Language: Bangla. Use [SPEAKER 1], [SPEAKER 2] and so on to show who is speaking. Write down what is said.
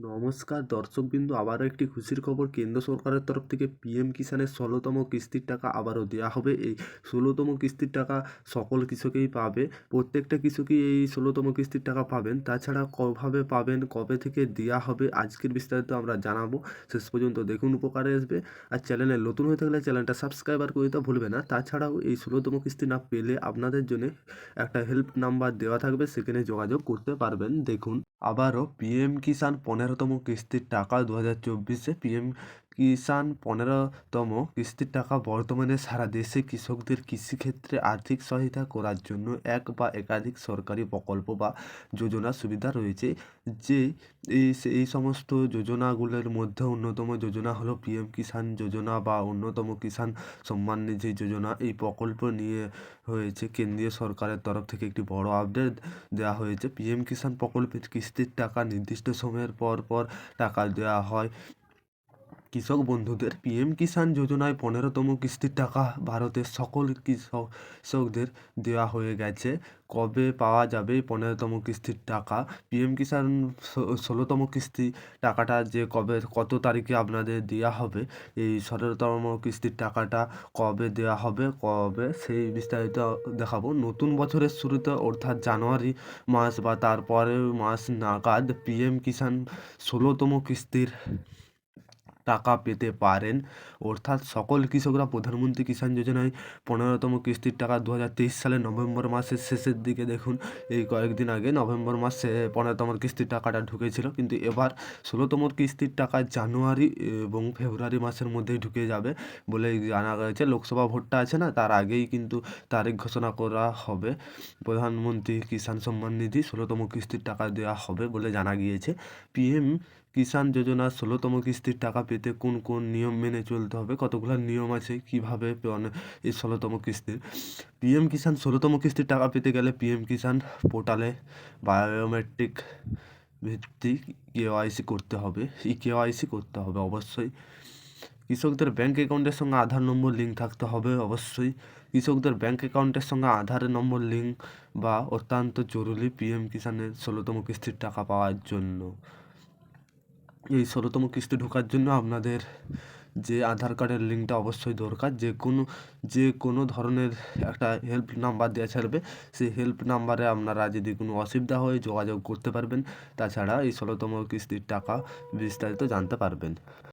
[SPEAKER 1] নমস্কার, দর্শকবৃন্দ, আবারও একটি খুশির খবর। কেন্দ্র সরকারের তরফ থেকে পিএম কিষানের ষোলোতম কিস্তির টাকা আবারও দেওয়া হবে। এই ষোলোতম কিস্তির টাকা সকল কৃষকেই পাবে। প্রত্যেকটা কৃষকই এই ষোলোতম কিস্তির টাকা পাবেন। তাছাড়া কভাবে পাবেন, কবে থেকে দেওয়া হবে, আজকের বিস্তারিত আমরা জানাব। শেষ পর্যন্ত দেখুন, উপকারে আসবে। আর চ্যানেলে নতুন হয়ে থাকলে চ্যানেলটা সাবস্ক্রাইবার করে দিতে ভুলবে না। তাছাড়াও এই ষোলোতম কিস্তি না পেলে আপনাদের জন্য একটা হেল্প নাম্বার দেওয়া থাকবে। সেখানে যোগাযোগ করতে পারবেন। দেখুন, আবারও পিএম কিষাণ পনেরোতম কিস্তির টাকা দু হাজার চব্বিশে পিএম কিষাণ পনেরোতম কিস্তির টাকা বর্তমানে সারা দেশে কৃষকদের কৃষিক্ষেত্রে আর্থিক সহায়তা করার জন্য এক বা একাধিক সরকারি প্রকল্প বা যোজনা সুবিধা রয়েছে। যে এই এই সমস্ত যোজনাগুলোর মধ্যে অন্যতম যোজনা হলো পিএম কিষাণ যোজনা বা অন্যতম কিষাণ সম্মান নিধি যোজনা। এই প্রকল্প নিয়ে হয়েছে কেন্দ্রীয় সরকারের তরফ থেকে একটি বড় আপডেট দেওয়া হয়েছে। পিএম কিষাণ প্রকল্পের কিস্তির টাকা নির্দিষ্ট সময়ের পর পর টাকা দেওয়া হয়। কৃষক বন্ধুদের পিএম কিষাণ যোজনায় পনেরোতম কিস্তির টাকা ভারতের সকল কৃষক কৃষকদের দেওয়া হয়ে গেছে। কবে পাওয়া যাবে পনেরোতম কিস্তির টাকা? পিএম কিষাণ ষোলোতম কিস্তি টাকাটা যে কবে, কত তারিখে আপনাদের দেওয়া হবে? এই সতেরোতম কিস্তির টাকাটা কবে দেওয়া হবে? কবে? সেই বিস্তারিত দেখাবো। নতুন বছরের শুরুতে, অর্থাৎ জানুয়ারি মাস বা তারপরের মাস নাগাদ, পিএম কিষাণ ষোলোতম কিস্তির টাকা পেতে পারেন। অর্থাৎ সকল কৃষকরা প্রধানমন্ত্রী কিষাণ যোজনায় পনেরোতম কিস্তির টাকা দু হাজার তেইশ সালের নভেম্বর মাসের শেষের দিকে দেখুন, এই কয়েকদিন আগে নভেম্বর মাসে পনেরোতম কিস্তির টাকাটা ঢুকেছিল। কিন্তু এবার ষোলোতম কিস্তির টাকা জানুয়ারি এবং ফেব্রুয়ারি মাসের মধ্যেই ঢুকে যাবে বলে জানা গেছে। লোকসভা ভোটটা আছে না, তার আগেই কিন্তু তারিখ ঘোষণা করা হবে। প্রধানমন্ত্রী কিষাণ সম্মান নিধি ষোলোতম কিস্তির টাকা দেওয়া হবে বলে জানা গিয়েছে। পিএম কিষাণ যোজনার ষোলোতম কিস্তির টাকা পেতে কোন কোন নিয়ম মেনে চলতে হবে? কতগুলো নিয়ম আছে? কীভাবে এই ষোলোতম কিস্তির? পিএম কিষাণ ষোলোতম কিস্তির টাকা পেতে গেলে পিএম কিষাণ পোর্টালে বায়োমেট্রিক ভিত্তিক কেওয়াইসি করতে হবে। ই কেওয়াইসি করতে হবে অবশ্যই। কৃষকদের ব্যাঙ্ক অ্যাকাউন্টের সঙ্গে আধার নম্বর লিঙ্ক থাকতে হবে অবশ্যই। কৃষকদের ব্যাঙ্ক অ্যাকাউন্টের সঙ্গে আধারের নম্বর লিঙ্ক বা অত্যন্ত জরুরি পিএম কিষাণের ষোলোতম কিস্তির টাকা পাওয়ার জন্য। এই ষোলোতম কিস্তি ঢোকার জন্য আপনাদের যে আধার কার্ডের লিঙ্কটা অবশ্যই দরকার। যে কোনো যে কোনো ধরনের একটা হেল্প নাম্বার দেওয়া ছাড়বে, সেই হেল্প নাম্বারে আপনারা যদি কোনো অসুবিধা হয় যোগাযোগ করতে পারবেন। তাছাড়া এই ষোলোতম কিস্তির টাকা বিস্তারিত জানতে পারবেন।